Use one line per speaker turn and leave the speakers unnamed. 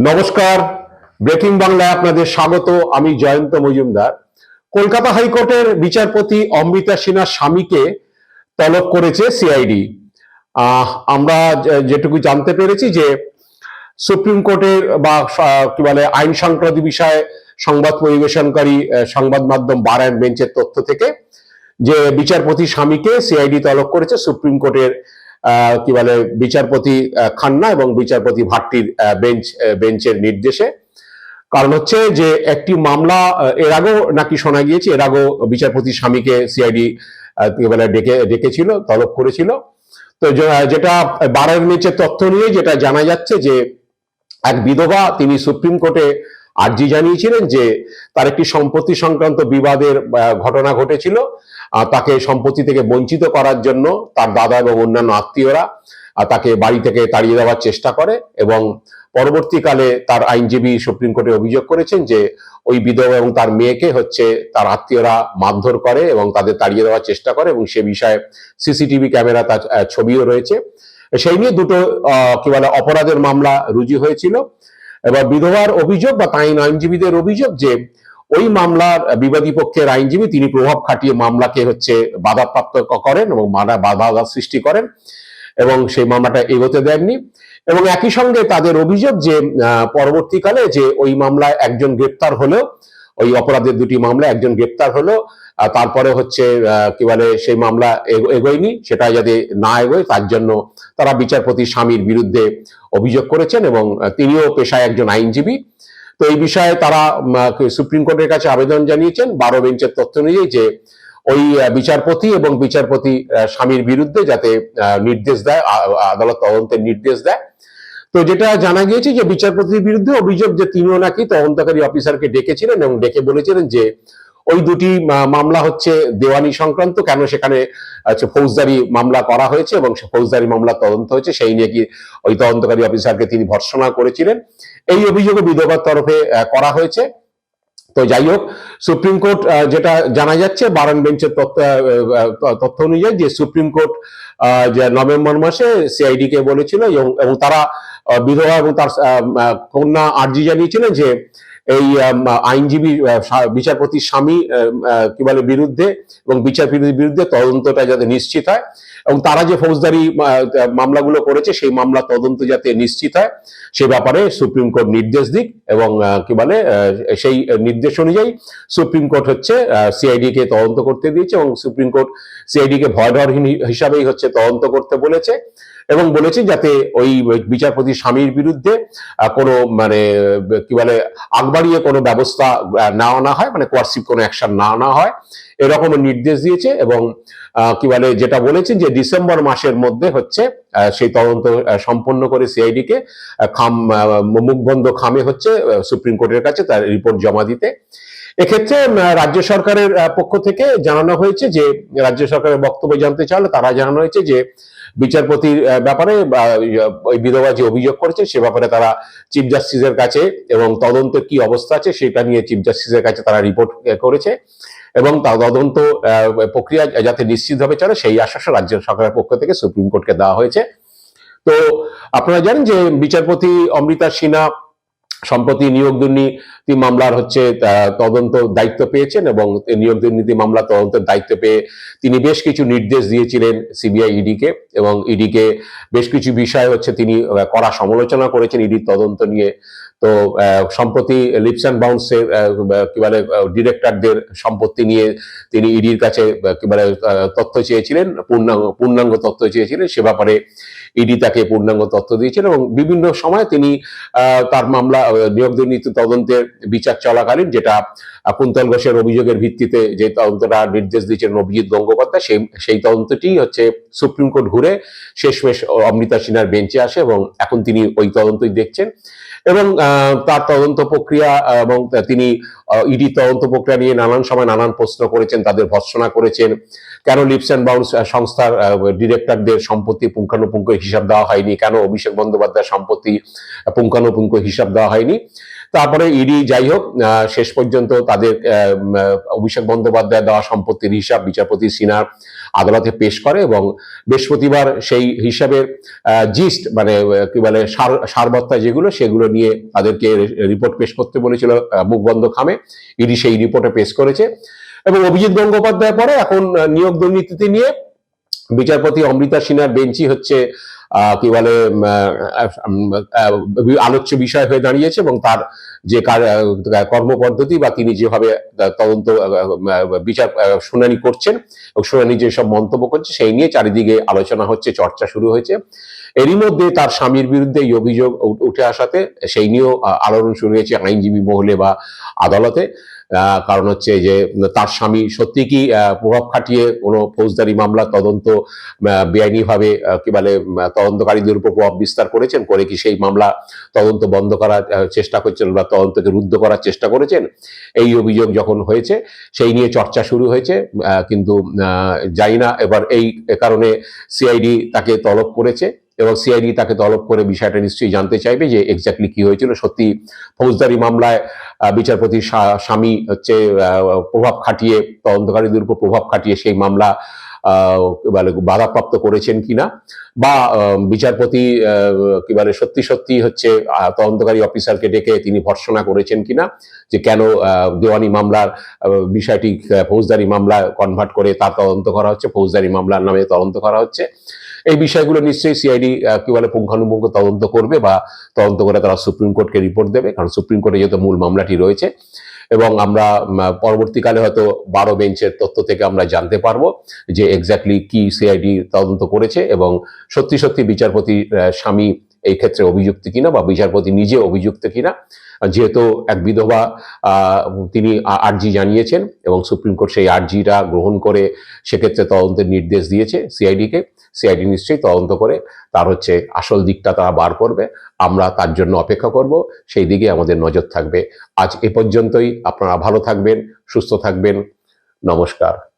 নমস্কার। ব্রেকিং বাংলায় আপনাদের স্বাগত। আমি জয়ন্ত মজুমদার। কলকাতা হাইকোর্টের বিচারপতি অমৃতা সিনহার স্বামীকে তলব করেছে সিআইডি। আমরা যেটুকু জানতে পেরেছি যে, সুপ্রিম কোর্টের বা কি বলে, আইন সংক্রান্ত বিষয়ে সংবাদ পরিবেশনকারী সংবাদ মাধ্যম বার বেঞ্চের তথ্য থেকে যে বিচারপতি স্বামীকে সিআইডি তলব করেছে সুপ্রিম কোর্টের কি বলে, বিচারপতি খান্না এবং বিচারপতি ভাট্টির বেঞ্চ বেঞ্চের নির্দেশে। কারণ হচ্ছে যে, একটি মামলা এর আগেও নাকি শোনা গিয়েছে, এর আগেও বিচারপতি স্বামীকে সিআইডি বলে, ডেকে, ডেকেছিল, তলব করেছিল। তো যেটা বারের নিচে তথ্য নিয়ে যেটা জানা যাচ্ছে যে, এক বিধবা তিনি সুপ্রিম কোর্টে আর্জি জানিয়েছিলেন যে, তার একটি সম্পত্তি সংক্রান্ত বিবাদের ঘটনা ঘটেছিল। তাকে সম্পত্তি থেকে বঞ্চিত করার জন্য তার দাদা এবং অন্যান্য আত্মীয়রা তাকে বাড়ি থেকে তাড়িয়ে দেওয়ার চেষ্টা করে এবং পরবর্তীকালে তার আইনজীবী সুপ্রিম কোর্টে অভিযোগ করেছেন যে ওই বিধবা এবং তার মেয়েকে হচ্ছে তার আত্মীয়রা মারধর করে এবং তাদের তাড়িয়ে দেওয়ার চেষ্টা করে এবং সে বিষয়ে সিসিটিভি ক্যামেরা তার ছবিও রয়েছে। সেই নিয়ে দুটো কি বলে, অপরাধের মামলা রুজু হয়েছিল। এবার বিধবার অভিযোগ বা তাই আইনজীবীদের অভিযোগ যে ওই মামলার বিবাদী পক্ষের আইনজীবী তিনি প্রভাব খাটিয়ে মামলাকে হচ্ছে বাধাপ্রাপ্ত করেন এবং মানা বাধা সৃষ্টি করেন এবং সেই মামলাটা এগোতে দেননি। এবং একই সঙ্গে তাদের অভিযোগ যে পরবর্তীকালে যে ওই মামলায় একজন গ্রেপ্তার হলেও ওই অপরাধের দুটি মামলা একজন গ্রেপ্তার হলো তারপরে হচ্ছে কি বলে, সেই মামলা এগো- এগোয়নি, সেটা যাতে না এগোয়, তার জন্য তারা বিচারপতি স্বামীর বিরুদ্ধে অভিযোগ করেছেন এবং তিনিও পেশায় একজন আইনজীবী। তো এই বিষয়ে তারা সুপ্রিম কোর্টের কাছে আবেদন জানিয়েছেন। বারো বেঞ্চের তথ্য অনুযায়ী যে ওই বিচারপতি এবং বিচারপতি স্বামীর বিরুদ্ধে যাতে নির্দেশ দেয় আদালত তদন্তের নির্দেশ দেয়। তো যেটা জানা গিয়েছে যে বিচারপতির বিরুদ্ধে অভিযোগ যে তিনিও নাকি তদন্তকারী অফিসারকে ডেকেছিলেন এবং ডেকে বলেছিলেন যে ওই দুটি মামলা হচ্ছে দেওয়ানি সংক্রান্ত, কেন সেখানে ফৌজদারি মামলা করা হয়েছে এবং ফৌজদারি মামলা তদন্ত হয়েছে, সেই নিয়ে কি ওই তদন্তকারী অফিসারকে তিনি ভর্সনা করেছিলেন। এই অভিযোগও বিধবার তরফে করা হয়েছে। তো যাই হোক, সুপ্রিম কোর্ট যেটা জানা যাচ্ছে, বারণ বেঞ্চের তথ্য অনুযায়ী যে সুপ্রিম কোর্ট নভেম্বর মাসে সিআইডি কে বলেছিল এবং তারা বিধবা এবং তার কন্যা আর্জি জানিয়েছিলেন যে এই আইনজীবী বিচারপতির স্বামী কি বলে, বিরুদ্ধে এবং বিচারপতির বিরুদ্ধে তদন্তটা যাতে নিশ্চিত হয় এবং তারা যে ফৌজদারি মামলাগুলো করেছে সেই মামলা তদন্ত যাতে নিশ্চিত হয়, সে ব্যাপারে সুপ্রিম কোর্ট নির্দেশ দিক এবং কি বলে সেই নির্দেশ অনুযায়ী সুপ্রিম কোর্ট হচ্ছে সিআইডি কে তদন্ত করতে দিয়েছে এবং সুপ্রিম কোর্ট সিআইডি কে ভয়ডরহীন হিসাবেই হচ্ছে তদন্ত করতে বলেছে এবং বলেছে যাতে ওই বিচারপতি স্বামীর বিরুদ্ধে কোনো মানে কি বলে আগবাড়িয়ে কোনো ব্যবস্থা না নেওয়া না হয় মানে কোয়ার্সিভ কোনো অ্যাকশন না না হয়। এরকম নির্দেশ দিয়েছে এবং কি বলে, যেটা বলেছেন যে ডিসেম্বর মাসের মধ্যে হচ্ছে সেই তদন্ত সম্পন্ন করে সিআইডি কে খাম মুখবন্ধ খামে হচ্ছে সুপ্রিম কোর্টের কাছে তার রিপোর্ট জমা দিতে। এক্ষেত্রে রাজ্য সরকারের পক্ষ থেকে জানানো হয়েছে যে, রাজ্য সরকারের বক্তব্য জানতে চাইলে তারা জানানো হয়েছে যে, বিচারপতির ব্যাপারে ওই বিধবা যে অভিযোগ করেছে, সে ব্যাপারে তারা চিফ জাস্টিসের কাছে এবং তদন্ত কি অবস্থা আছে, সেটা নিয়ে চিফ জাস্টিসের কাছে তারা রিপোর্ট করেছে এবং তদন্ত প্রক্রিয়া যাতে নিশ্চিতভাবে চলে, সেই আশ্বাস রাজ্য সরকারের পক্ষ থেকে সুপ্রিম কোর্টকে দেওয়া হয়েছে। তো, আপনারা জানেন যে, বিচারপতি অমৃতা সিনহা সম্প্রতি নিয়োগ দুর্নীতি মামলার হচ্ছে তদন্ত দায়িত্ব পেয়েছেন এবং নিয়োগ দুর্নীতি মামলা তদন্তের দায়িত্ব পেয়ে তিনি বেশ কিছু নির্দেশ দিয়েছিলেন সিবিআই ইডিকে এবং ইডিকে বেশ কিছু বিষয় হচ্ছে তিনি কড়া সমালোচনা করেছেন ইডির তদন্ত নিয়ে। তো সম্প্রতি লিপস অ্যান্ড বাউন্সের কি বলে ডিরেক্টরদের সম্পত্তি নিয়ে তিনি ইডির কাছে কি বলে তথ্য চেয়েছিলেন, পূর্ণাঙ্গ পূর্ণাঙ্গ তথ্য চেয়েছিলেন সে ব্যাপারে ইডি তাকে পূর্ণাঙ্গ তথ্য দিয়েছেন এবং বিভিন্ন সময় তিনি তার মামলা নিয়োগ দুর্নীতি তদন্তের বিচার চলাকালীন যেটা কুন্তল ঘোষের অভিযোগের ভিত্তিতে যে তদন্তটা নির্দেশ দিয়েছেন অভিজিৎ গঙ্গোপাধ্যায়, সেই সেই তদন্তটি হচ্ছে সুপ্রিম কোর্ট ঘুরে শেষমেশ অমৃতা সিনহার বেঞ্চে আসে এবং এখন তিনি ওই তদন্তই দেখছেন এবং তার তদন্ত প্রক্রিয়া এবং তিনি ইডি তদন্ত প্রক্রিয়া নিয়ে নানান সময় নানান প্রশ্ন করেছেন, তাদের ভর্সনা করেছেন। কেন লিপস অ্যান্ড বাউন্স সংস্থার ডিরেক্টরদের সম্পত্তি পুঙ্খানুপুঙ্খ হিসাব দেওয়া হয়নি? কেন অভিষেক বন্দ্যোপাধ্যায়ের সম্পত্তি পুঙ্খানুপুঙ্খ হিসাব দেওয়া হয়নি? তারপরে ইডি যাই হোক শেষ পর্যন্ত তাদের অভিষেক বন্দ্যোপাধ্যায় দেওয়া সম্পত্তির হিসাব বিচারপতি সিনহার আদালতে পেশ করে এবং বৃহস্পতিবার সেই হিসাবের জিস্ট মানে কি বলে, সার, সারবত্তা যেগুলো সেগুলো নিয়ে তাদেরকে রিপোর্ট পেশ করতে বলেছিল মুখ বন্ধ খামে। ইডি সেই রিপোর্টে পেশ করেছে এবং অভিজিৎ গঙ্গোপাধ্যায় পরে এখন নিয়োগ দুর্নীতি নিয়ে বিচারপতি অমৃতা সিনহার বেঞ্চই হচ্ছে কি বলে আলোচ্য বিষয় হয়ে দাঁড়িয়েছে এবং তার যে কার- কর্মপদ্ধতি বা তিনি যেভাবে তদন্ত বিচার শুনানি করছেন এবং শুনানি যেসব মন্তব্য করছে সেই নিয়ে চারিদিকে আলোচনা হচ্ছে, চর্চা শুরু হয়েছে। এরই মধ্যে তার স্বামীর বিরুদ্ধে অভিযোগ উঠে আসাতে সেই নিয়েও আলোড়ন শুরু হয়েছে আইনজীবী মহলে বা আদালতে। কারণ হচ্ছে যে তার স্বামী সত্যি কি প্রভাব খাটিয়ে কোনো ফৌজদারি মামলা তদন্ত বেআইনিভাবে কি বলে তদন্তকারীদের উপর প্রভাব বিস্তার করেছেন? করে কি সেই মামলা তদন্ত বন্ধ করার চেষ্টা করছেন বা তদন্তকে রুদ্ধ করার চেষ্টা করেছেন? এই অভিযোগ যখন হয়েছে, সেই নিয়ে চর্চা শুরু হয়েছে কিন্তু জানি না, এবার এই কারণে সিআইডি তাকে তলব করেছে। এবং সিআইডি তাকে তলব করে বিষয়টা নিশ্চয়ই জানতে চাইবে যে এক্স্যাক্টলি কি হয়েছিল। সত্যি ফৌজদারি মামলায় বিচারপতি স্বামী হচ্ছে প্রভাব খাটিয়ে, তদন্তকারীদের উপর প্রভাব খাটিয়ে সেই মামলা বাধাপ্রাপ্ত করেছেন কিনা? বা বিচারপতি কি বলে সত্যি সত্যি হচ্ছে তদন্তকারী অফিসারকে ডেকে তিনি ভর্সনা করেছেন কিনা? যে কেন দেওয়ানি মামলার বিষয়টি ফৌজদারি মামলা কনভার্ট করে তার তদন্ত করা হচ্ছে, ফৌজদারি মামলার নামে তদন্ত করা হচ্ছে। এই বিষয়গুলো নিশ্চয়ই সিআইডি কি বলে, পুঙ্খানুপুঙ্খ তদন্ত করবে বা তদন্ত করে তারা সুপ্রিম কোর্টকে রিপোর্ট দেবে, কারণ সুপ্রিম কোর্টে যেহেতু মূল মামলাটি রয়েছে। এবং আমরা পরবর্তীকালে হয়তো বারো বেঞ্চের তথ্য থেকে আমরা জানতে পারব যে এক্স্যাক্টলি কি সিআইডি তদন্ত করেছে এবং সত্যি সত্যি বিচারপতি স্বামী এই ক্ষেত্রে অভিযুক্ত কিনা বা বিচারপতি নিজে অভিযুক্ত কিনা। যেহেতু এক বিধবা তিনি আর্জি জানিয়েছেন এবং সুপ্রিম কোর্ট সেই আর্জিটা গ্রহণ করে সেক্ষেত্রে তদন্তের নির্দেশ দিয়েছে সিআইডিকে। সিআইডি নিশ্চয়ই তদন্ত করে তার হচ্ছে আসল দিকটা তারা বার করবে। আমরা তার জন্য অপেক্ষা করব। সেই দিকে আমাদের নজর থাকবে। আজ এ পর্যন্তই। আপনারা ভালো থাকবেন, সুস্থ থাকবেন। নমস্কার।